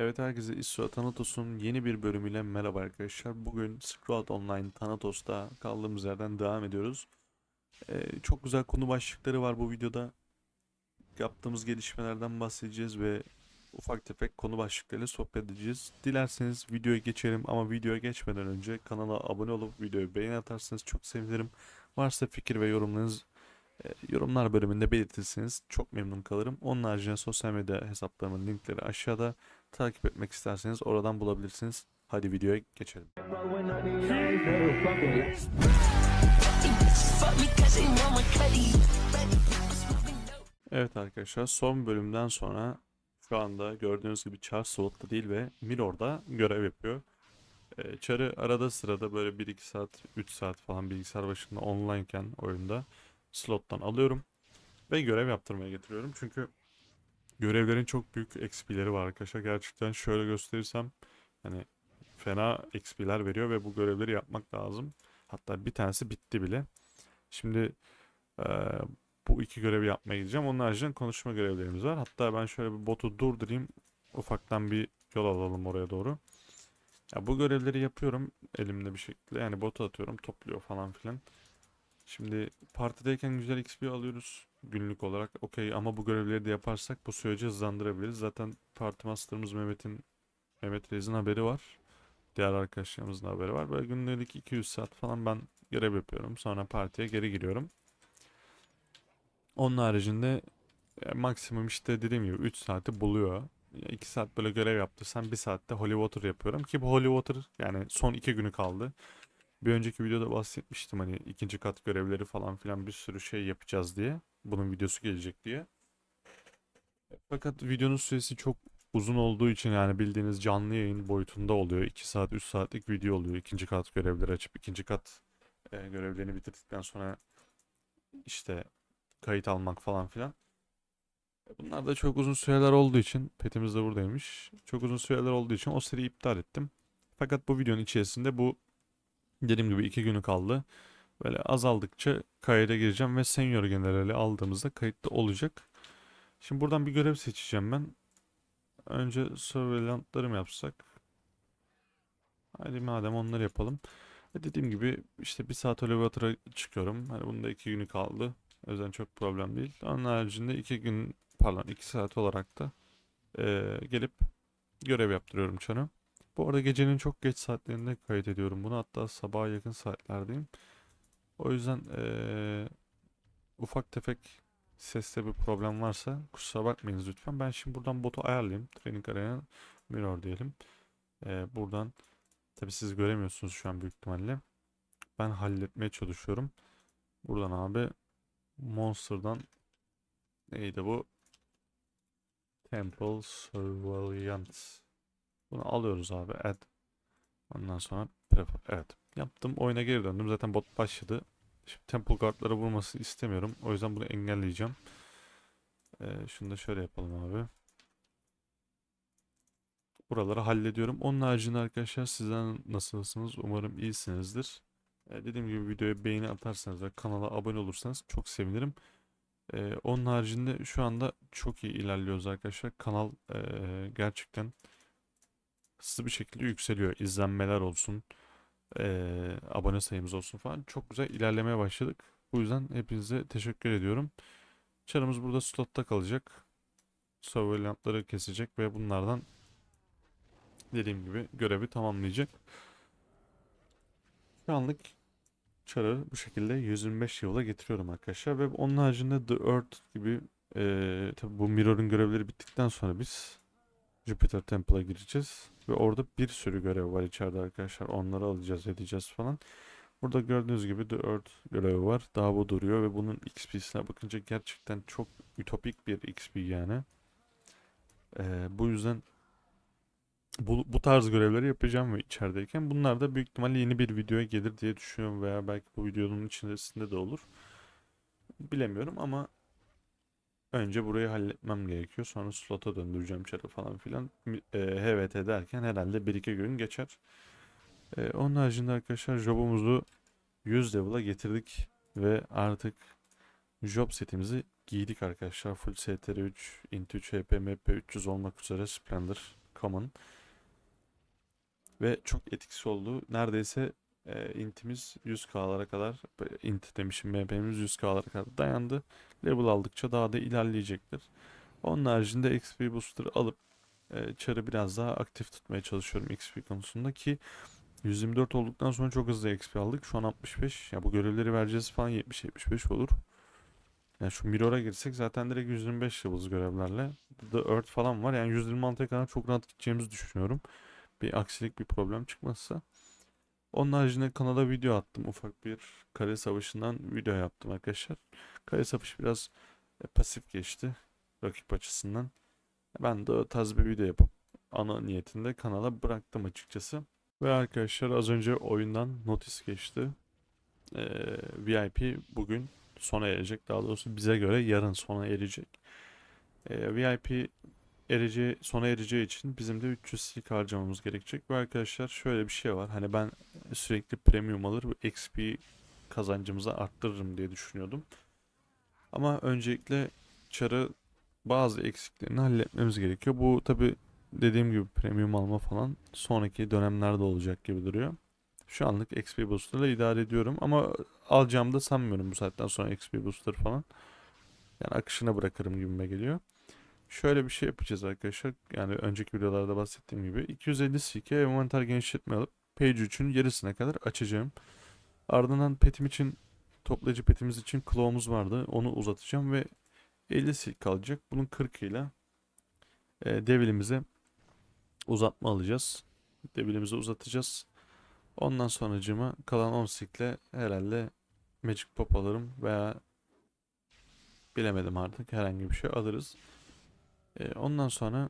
Evet herkese ISO Thanatos'un yeni bir bölümüyle merhaba arkadaşlar. Bugün Scroll Online Thanatos'ta kaldığımız yerden devam ediyoruz. Ee, çok güzel konu başlıkları var bu videoda. Yaptığımız gelişmelerden bahsedeceğiz ve ufak tefek konu başlıklarıyla sohbet edeceğiz. Dilerseniz videoya geçelim ama videoya geçmeden önce kanala abone olup videoyu beğeni atarsanız çok sevinirim. Varsa fikir ve yorumlarınız e, yorumlar bölümünde belirtirseniz çok memnun kalırım. Onun haricinde sosyal medya hesaplarımın linkleri aşağıda. Takip etmek isterseniz oradan bulabilirsiniz. Hadi videoya geçelim. Evet arkadaşlar son bölümden sonra şu anda gördüğünüz gibi Char slotta değil ve Mirror'da görev yapıyor. Ee, Char'ı arada sırada böyle 1-2 saat 3 saat falan bilgisayar başında onlineken oyunda slottan alıyorum ve görev yaptırmaya getiriyorum. Çünkü görevlerin çok büyük XP'leri var arkadaşlar. Gerçekten şöyle gösterirsem hani fena XP'ler veriyor ve bu görevleri yapmak lazım. Hatta bir tanesi bitti bile. Şimdi eee, bu iki görevi yapmaya gideceğim. Onun haricinde konuşma görevlerimiz var. Hatta ben şöyle bir botu durdurayım. Ufaktan bir yol alalım oraya doğru. Ya bu görevleri yapıyorum elimde bir şekilde. Yani botu atıyorum topluyor falan filan. Şimdi partideyken güzel XP alıyoruz günlük olarak. Okey ama bu görevleri de yaparsak bu süreci hızlandırabiliriz. Zaten parti master'ımız Mehmet'in Mehmet Reis'in haberi var. Diğer arkadaşlarımızın haberi var. Böyle günlük 200 saat falan ben görev yapıyorum. Sonra partiye geri giriyorum. Onun haricinde e, maksimum işte dediğim gibi 3 saati buluyor. 2 saat böyle görev yaptırsam 1 saatte Holy Water yapıyorum. Ki bu Holy Water yani son 2 günü kaldı. Bir önceki videoda bahsetmiştim hani ikinci kat görevleri falan filan bir sürü şey yapacağız diye. Bunun videosu gelecek diye. Fakat videonun süresi çok uzun olduğu için yani bildiğiniz canlı yayın boyutunda oluyor. 2 saat 3 saatlik video oluyor. İkinci kat görevleri açıp ikinci kat e, görevlerini bitirdikten sonra işte kayıt almak falan filan. Bunlar da çok uzun süreler olduğu için petimiz de buradaymış. Çok uzun süreler olduğu için o seriyi iptal ettim. Fakat bu videonun içerisinde bu dediğim gibi iki günü kaldı. Böyle azaldıkça kayıda gireceğim ve senior generali aldığımızda kayıtta olacak. Şimdi buradan bir görev seçeceğim ben. Önce surveillantları mı yapsak? Hadi madem onları yapalım. Ve dediğim gibi işte bir saat elevator'a çıkıyorum. Hani bunda iki günü kaldı. O yüzden çok problem değil. Onun haricinde iki gün pardon iki saat olarak da eee, gelip görev yaptırıyorum çana. Bu arada gecenin çok geç saatlerinde kayıt ediyorum bunu. Hatta sabaha yakın saatlerdeyim. O yüzden eee, ufak tefek seste bir problem varsa kusura bakmayınız lütfen. Ben şimdi buradan botu ayarlayayım. Training Arena Mirror diyelim. Eee, buradan tabi siz göremiyorsunuz şu an büyük ihtimalle. Ben halletmeye çalışıyorum. Buradan abi Monster'dan neydi bu? Temple Surveillance. Bunu alıyoruz abi. Add. Ondan sonra prefer. Evet. Yaptım. Oyuna geri döndüm. Zaten bot başladı. Şimdi Temple Guard'lara vurmasını istemiyorum. O yüzden bunu engelleyeceğim. Ee, şunu da şöyle yapalım abi. Buraları hallediyorum. Onun haricinde arkadaşlar sizler nasılsınız? Umarım iyisinizdir. Ee, dediğim gibi videoya beğeni atarsanız ve kanala abone olursanız çok sevinirim. Ee, onun haricinde şu anda çok iyi ilerliyoruz arkadaşlar. Kanal ee, gerçekten hızlı bir şekilde yükseliyor. İzlenmeler olsun, ee, abone sayımız olsun falan. Çok güzel ilerlemeye başladık. Bu yüzden hepinize teşekkür ediyorum. Çarımız burada slotta kalacak. Surveillantları kesecek ve bunlardan dediğim gibi görevi tamamlayacak. Şu anlık çarı bu şekilde 125 yıla getiriyorum arkadaşlar. Ve onun haricinde The Earth gibi eee tabi bu Mirror'ın görevleri bittikten sonra biz Jupiter Temple'a gireceğiz. Ve orada bir sürü görev var içeride arkadaşlar. Onları alacağız edeceğiz falan. Burada gördüğünüz gibi The Earth görevi var. Daha bu duruyor ve bunun XP'sine bakınca gerçekten çok ütopik bir XP yani. Eee, bu yüzden bu, bu tarz görevleri yapacağım ve içerideyken bunlar da büyük ihtimalle yeni bir videoya gelir diye düşünüyorum veya belki bu videonun içerisinde de olur. Bilemiyorum ama önce burayı halletmem gerekiyor. Sonra slota döndüreceğim çarı falan filan. E, HVT derken herhalde 1-2 gün geçer. E, onun haricinde arkadaşlar jobumuzu 100 level'a getirdik ve artık job setimizi giydik arkadaşlar. Full STR3, Int 3, HP, MP 300 olmak üzere Splendor common. Ve çok etkisiz oldu. Neredeyse e, intimiz 100k'lara kadar int demişim MP'miz 100k'lara kadar dayandı. Level aldıkça daha da ilerleyecektir. Onun haricinde XP booster alıp e, çarı biraz daha aktif tutmaya çalışıyorum XP konusunda ki 124 olduktan sonra çok hızlı XP aldık. Şu an 65. Ya bu görevleri vereceğiz falan 70-75 olur. Yani şu Mirror'a girsek zaten direkt 125 levels görevlerle. The Earth falan var. Yani 126'ya kadar çok rahat gideceğimizi düşünüyorum. Bir aksilik bir problem çıkmazsa. Onun haricinde kanala video attım. Ufak bir kare savaşından video yaptım arkadaşlar. Kare savaşı biraz e, pasif geçti. Rakip açısından. Ben de o tarz bir video yapıp ana niyetinde kanala bıraktım açıkçası. Ve arkadaşlar az önce oyundan notis geçti. Ee, VIP bugün sona erecek. Daha doğrusu bize göre yarın sona erecek. Ee, VIP ereceği, sona ereceği için bizim de 300 silk harcamamız gerekecek. Ve arkadaşlar şöyle bir şey var. Hani ben sürekli premium alır ve XP kazancımızı arttırırım diye düşünüyordum. Ama öncelikle çarı bazı eksiklerini halletmemiz gerekiyor. Bu tabi dediğim gibi premium alma falan sonraki dönemlerde olacak gibi duruyor. Şu anlık XP booster ile idare ediyorum ama alacağımı da sanmıyorum bu saatten sonra XP booster falan. Yani akışına bırakırım gibime geliyor. Şöyle bir şey yapacağız arkadaşlar. Yani önceki videolarda bahsettiğim gibi 250 CK envanter genişletme alıp page 3'ün yarısına kadar açacağım. Ardından petim için toplayıcı petimiz için claw'umuz vardı. Onu uzatacağım ve 50 silk kalacak. Bunun 40 ile devilimize uzatma alacağız. Devilimizi uzatacağız. Ondan sonracığıma kalan 10 silkle herhalde Magic Pop alırım veya bilemedim artık herhangi bir şey alırız. E, ondan sonra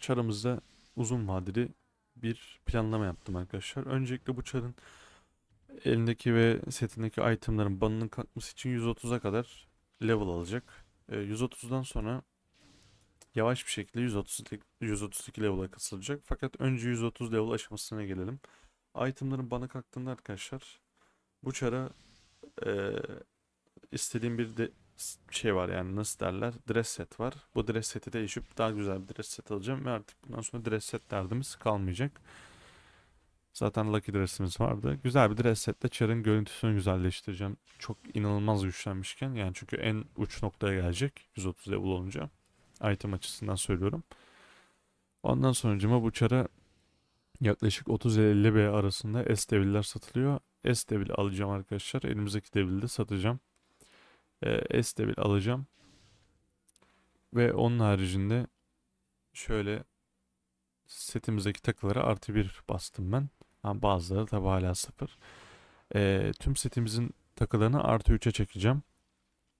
çarımızda uzun vadeli bir planlama yaptım arkadaşlar. Öncelikle bu çarın elindeki ve setindeki itemların banının kalkması için 130'a kadar level alacak. E, 130'dan sonra yavaş bir şekilde 132, 132 level'a kasılacak. Fakat önce 130 level aşamasına gelelim. Itemların bana kalktığında arkadaşlar bu çara e, istediğim bir de şey var yani nasıl derler dress set var. Bu dress seti değişip daha güzel bir dress set alacağım ve artık bundan sonra dress set derdimiz kalmayacak. Zaten Lucky Dress'imiz vardı. Güzel bir dress setle çarın görüntüsünü güzelleştireceğim. Çok inanılmaz güçlenmişken yani çünkü en uç noktaya gelecek 130 level olunca. Item açısından söylüyorum. Ondan sonucuma bu çara yaklaşık 30-50 B arasında S deviller satılıyor. S devil alacağım arkadaşlar. Elimizdeki devili de satacağım. Ee, S devil alacağım. Ve onun haricinde şöyle setimizdeki takılara artı bir bastım ben. Ha, bazıları tabi hala sıfır. Ee, tüm setimizin takılarını artı 3'e çekeceğim.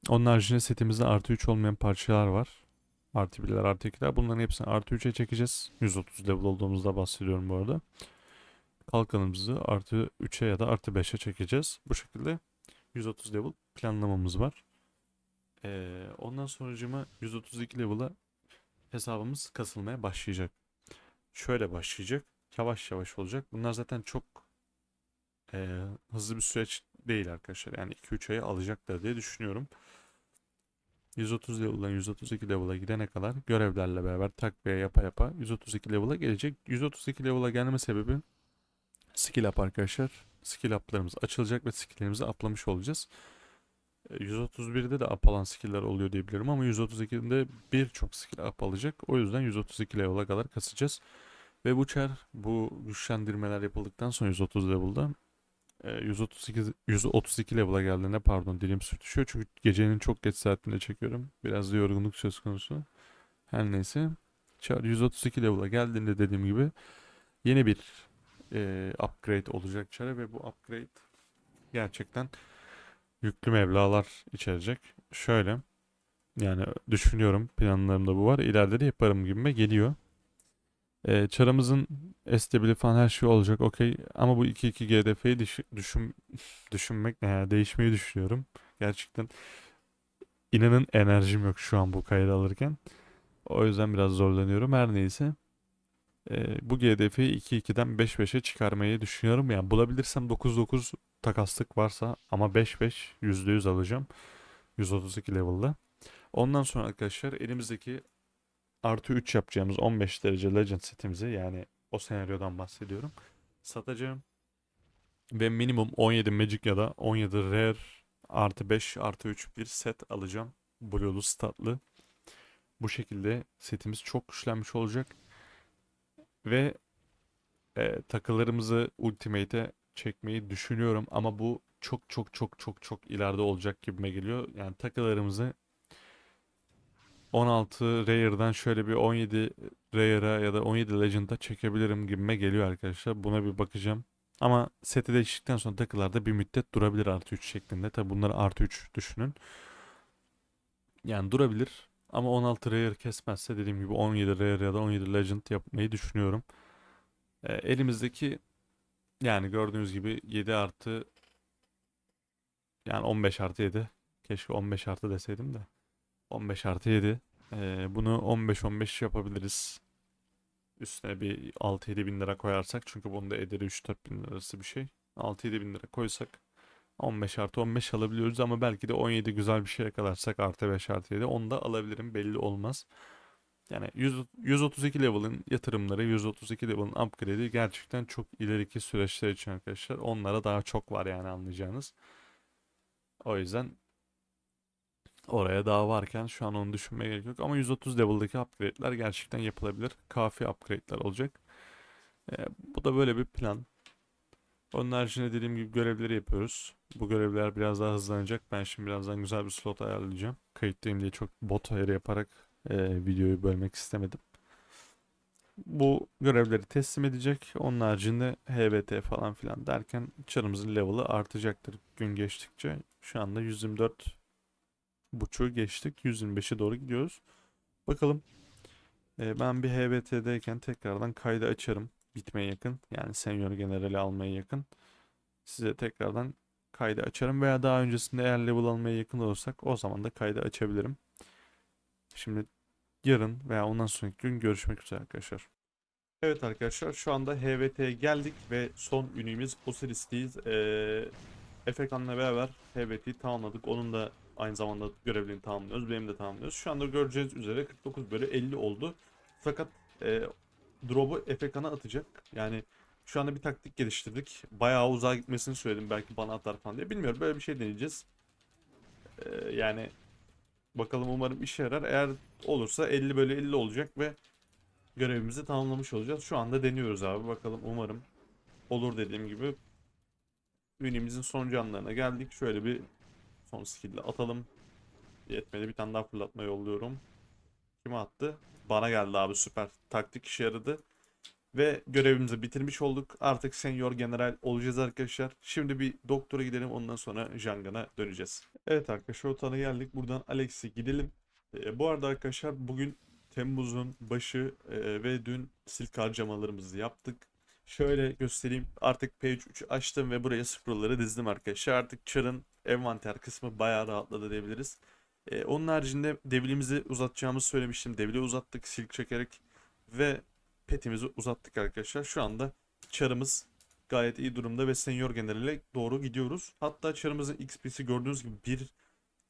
Onun haricinde setimizde artı 3 olmayan parçalar var. Artı 1'ler artı 2'ler. Bunların hepsini artı 3'e çekeceğiz. 130 level olduğumuzda bahsediyorum bu arada. Kalkanımızı artı 3'e ya da artı 5'e çekeceğiz. Bu şekilde 130 level planlamamız var. Ee, ondan sonracıma 132 level'a hesabımız kasılmaya başlayacak. Şöyle başlayacak. Yavaş yavaş olacak. Bunlar zaten çok e, hızlı bir süreç değil arkadaşlar. Yani 2-3 ayı alacaklar diye düşünüyorum. 130 level'dan 132 level'a gidene kadar görevlerle beraber takviye yapa yapa 132 level'a gelecek. 132 level'a gelme sebebi skill up arkadaşlar. Skill up'larımız açılacak ve skill'lerimizi uplamış olacağız. 131'de de up alan skill'ler oluyor diyebilirim ama 132'de birçok skill up alacak. O yüzden 132 level'a kadar kasacağız. Ve bu çar bu güçlendirmeler yapıldıktan sonra 130 level'da 132 132 level'a geldiğinde pardon dilim sürtüşüyor çünkü gecenin çok geç saatinde çekiyorum. Biraz da yorgunluk söz konusu. Her neyse. Char 132 level'a geldiğinde dediğim gibi yeni bir e, upgrade olacak çara ve bu upgrade gerçekten yüklü meblalar içerecek. Şöyle yani düşünüyorum planlarımda bu var. İleride de yaparım gibime geliyor. E, çarımızın STB'li falan her şey olacak okey. Ama bu 2-2 GDF'yi düş düşün düşünmek ne değişmeyi düşünüyorum. Gerçekten inanın enerjim yok şu an bu kaydı alırken. O yüzden biraz zorlanıyorum. Her neyse. E, bu GDF'yi 2-2'den 5-5'e çıkarmayı düşünüyorum. Yani bulabilirsem 9-9 takaslık varsa ama 5-5 %100 alacağım. 132 level'da. Ondan sonra arkadaşlar elimizdeki artı 3 yapacağımız 15 derece Legend setimizi yani o senaryodan bahsediyorum. Satacağım. Ve minimum 17 Magic ya da 17 Rare artı 5 artı 3 bir set alacağım. Blue'lu statlı. Bu şekilde setimiz çok güçlenmiş olacak. Ve e, takılarımızı Ultimate'e çekmeyi düşünüyorum ama bu çok çok çok çok çok ileride olacak gibime geliyor. Yani takılarımızı 16 Rare'dan şöyle bir 17 Rare'a ya da 17 Legend'a çekebilirim gibime geliyor arkadaşlar. Buna bir bakacağım. Ama seti değiştikten sonra takılarda bir müddet durabilir artı 3 şeklinde. Tabi bunları artı 3 düşünün. Yani durabilir. Ama 16 Rare kesmezse dediğim gibi 17 Rare ya da 17 Legend yapmayı düşünüyorum. E, elimizdeki yani gördüğünüz gibi 7 artı yani 15 artı 7. Keşke 15 artı deseydim de. 15 artı 7. Ee, bunu 15-15 yapabiliriz. Üstüne bir 6-7 bin lira koyarsak. Çünkü bunun da ederi 3-4 bin lirası bir şey. 6-7 bin lira koysak 15 artı 15 alabiliyoruz ama belki de 17 güzel bir şey yakalarsak artı 5 artı 7 onu da alabilirim belli olmaz. Yani 100, 132 level'ın yatırımları, 132 level'ın upgrade'i gerçekten çok ileriki süreçler için arkadaşlar. Onlara daha çok var yani anlayacağınız. O yüzden oraya daha varken şu an onu düşünmeye gerek yok. Ama 130 level'daki upgrade'ler gerçekten yapılabilir. Kafi upgrade'ler olacak. Ee, bu da böyle bir plan. Onun haricinde dediğim gibi görevleri yapıyoruz. Bu görevler biraz daha hızlanacak. Ben şimdi birazdan güzel bir slot ayarlayacağım. Kayıttayım diye çok bot ayarı yaparak e, videoyu bölmek istemedim. Bu görevleri teslim edecek. Onun haricinde HBT falan filan derken çarımızın level'ı artacaktır gün geçtikçe. Şu anda 124 buçuğu geçtik. 125'e doğru gidiyoruz. Bakalım. Ee, ben bir HBT'deyken tekrardan kaydı açarım. Bitmeye yakın. Yani senior generali almaya yakın. Size tekrardan kaydı açarım. Veya daha öncesinde eğer level almaya yakın olursak o zaman da kaydı açabilirim. Şimdi yarın veya ondan sonraki gün görüşmek üzere arkadaşlar. Evet arkadaşlar şu anda HVT'ye geldik ve son ünümüz Osiris'teyiz. Ee, Efekan'la beraber HVT'yi tamamladık. Onun da aynı zamanda görevlerini tamamlıyoruz. Benim de tamamlıyoruz. Şu anda göreceğiniz üzere 49 bölü 50 oldu. Fakat e, drop'u Efekan'a atacak. Yani şu anda bir taktik geliştirdik. Bayağı uzağa gitmesini söyledim belki bana atar falan diye. Bilmiyorum böyle bir şey deneyeceğiz. Ee, yani bakalım umarım işe yarar. Eğer olursa 50 bölü 50 olacak ve görevimizi tamamlamış olacağız. Şu anda deniyoruz abi. Bakalım umarım olur dediğim gibi. Ünimizin son canlarına geldik. Şöyle bir son skill'le atalım. Yetmedi bir tane daha fırlatma yolluyorum. Kime attı? Bana geldi abi süper. Taktik işe yaradı. Ve görevimizi bitirmiş olduk. Artık senior general olacağız arkadaşlar. Şimdi bir doktora gidelim ondan sonra Jangan'a döneceğiz. Evet arkadaşlar otana geldik. Buradan Alex'e gidelim. Ee, bu arada arkadaşlar bugün Temmuz'un başı e, ve dün silk harcamalarımızı yaptık. Şöyle göstereyim. Artık page 3 açtım ve buraya scroll'ları dizdim arkadaşlar. Artık Char'ın envanter kısmı bayağı rahatladı diyebiliriz. Ee, onun haricinde devilimizi uzatacağımızı söylemiştim. Devili uzattık silk çekerek ve petimizi uzattık arkadaşlar. Şu anda Char'ımız gayet iyi durumda ve senior generale doğru gidiyoruz. Hatta Char'ımızın XP'si gördüğünüz gibi bir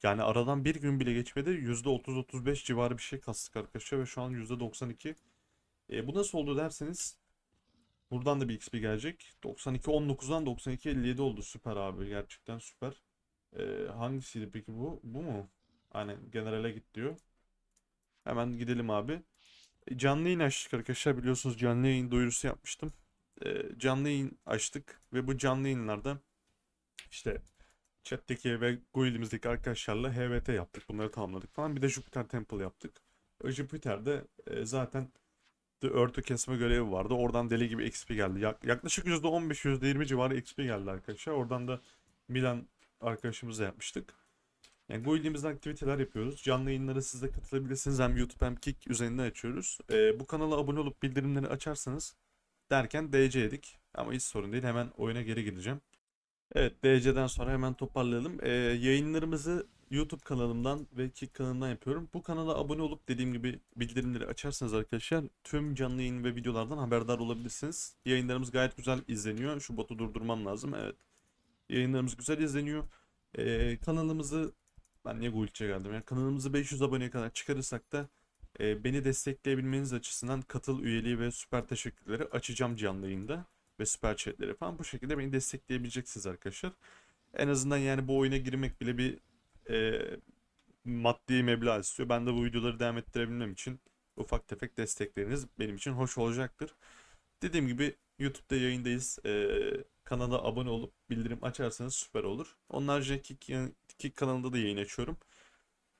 yani aradan bir gün bile geçmedi. %30-35 civarı bir şey kastık arkadaşlar ve şu an %92. E, bu nasıl oldu derseniz buradan da bir XP gelecek. 92-19'dan 92-57 oldu. Süper abi. Gerçekten süper. E, hangisiydi peki bu? Bu mu? Aynen generale git diyor. Hemen gidelim abi. Canlı yayın açtık arkadaşlar. Biliyorsunuz canlı yayın duyurusu yapmıştım. E, canlı yayın açtık ve bu canlı yayınlarda işte chat'teki ve guildimizdeki arkadaşlarla HVT yaptık. Bunları tamamladık falan. Bir de Jupiter Temple yaptık. Jupiter'de e, zaten The Earth'ü kesme görevi vardı. Oradan deli gibi XP geldi. Yak- yaklaşık %15 %20 civarı XP geldi arkadaşlar. Oradan da Milan arkadaşımızla yapmıştık. Yani guildimizde aktiviteler yapıyoruz. Canlı yayınlara siz de katılabilirsiniz. Hem YouTube hem Kick üzerinden açıyoruz. E, bu kanala abone olup bildirimleri açarsanız derken DC'dik. Ama hiç sorun değil. Hemen oyuna geri gideceğim. Evet DC'den sonra hemen toparlayalım. Ee, yayınlarımızı YouTube kanalımdan ve Kick kanalımdan yapıyorum. Bu kanala abone olup dediğim gibi bildirimleri açarsanız arkadaşlar tüm canlı yayın ve videolardan haberdar olabilirsiniz. Yayınlarımız gayet güzel izleniyor. Şu botu durdurmam lazım. Evet. Yayınlarımız güzel izleniyor. Ee, kanalımızı ben niye Guild'e geldim ya. Kanalımızı 500 aboneye kadar çıkarırsak da E, beni destekleyebilmeniz açısından katıl üyeliği ve süper teşekkürleri açacağım canlı yayında. Ve süper chatleri falan. Bu şekilde beni destekleyebileceksiniz arkadaşlar. En azından yani bu oyuna girmek bile bir e, maddi meblağ istiyor. Ben de bu videoları devam ettirebilmem için ufak tefek destekleriniz benim için hoş olacaktır. Dediğim gibi YouTube'da yayındayız. Ee, kanala abone olup bildirim açarsanız süper olur. Kick, Kick kanalında da yayın açıyorum.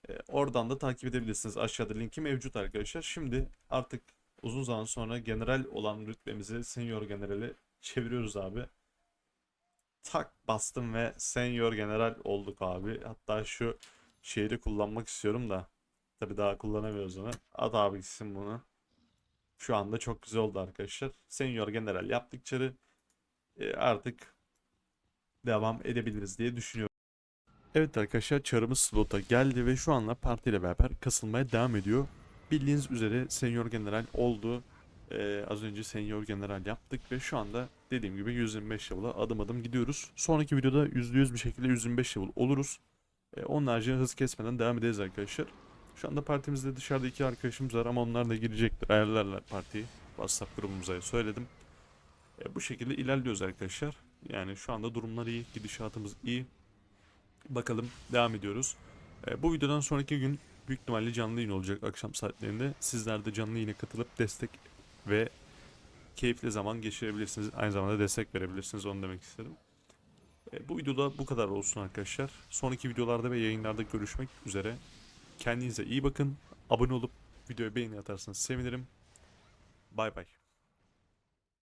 Ee, oradan da takip edebilirsiniz. Aşağıda linki mevcut arkadaşlar. Şimdi artık uzun zaman sonra general olan rütbemizi senior generale çeviriyoruz abi. Tak bastım ve senior general olduk abi. Hatta şu şeyi kullanmak istiyorum da. Tabii daha kullanamıyoruz onu. At abi gitsin bunu. Şu anda çok güzel oldu arkadaşlar. Senior General yaptıkça e, artık devam edebiliriz diye düşünüyorum. Evet arkadaşlar çarımız slota geldi ve şu anda partiyle beraber kasılmaya devam ediyor. Bildiğiniz üzere Senior General oldu. Ee, az önce Senior General yaptık ve şu anda dediğim gibi 125 level'a adım adım gidiyoruz. Sonraki videoda %100 bir şekilde 125 level oluruz. Ee, onun hız kesmeden devam ederiz arkadaşlar. Şu anda partimizde dışarıda iki arkadaşımız var ama onlar da girecektir. Ayarlarlar partiyi. WhatsApp grubumuza söyledim. E, bu şekilde ilerliyoruz arkadaşlar. Yani şu anda durumlar iyi. Gidişatımız iyi. Bakalım devam ediyoruz. E, bu videodan sonraki gün büyük ihtimalle canlı yayın olacak akşam saatlerinde. Sizler de canlı yayına katılıp destek ve keyifli zaman geçirebilirsiniz. Aynı zamanda destek verebilirsiniz. Onu demek istedim. E, bu videoda bu kadar olsun arkadaşlar. Sonraki videolarda ve yayınlarda görüşmek üzere. Kendinize iyi bakın. Abone olup videoya beğeni atarsanız sevinirim. Bay bay.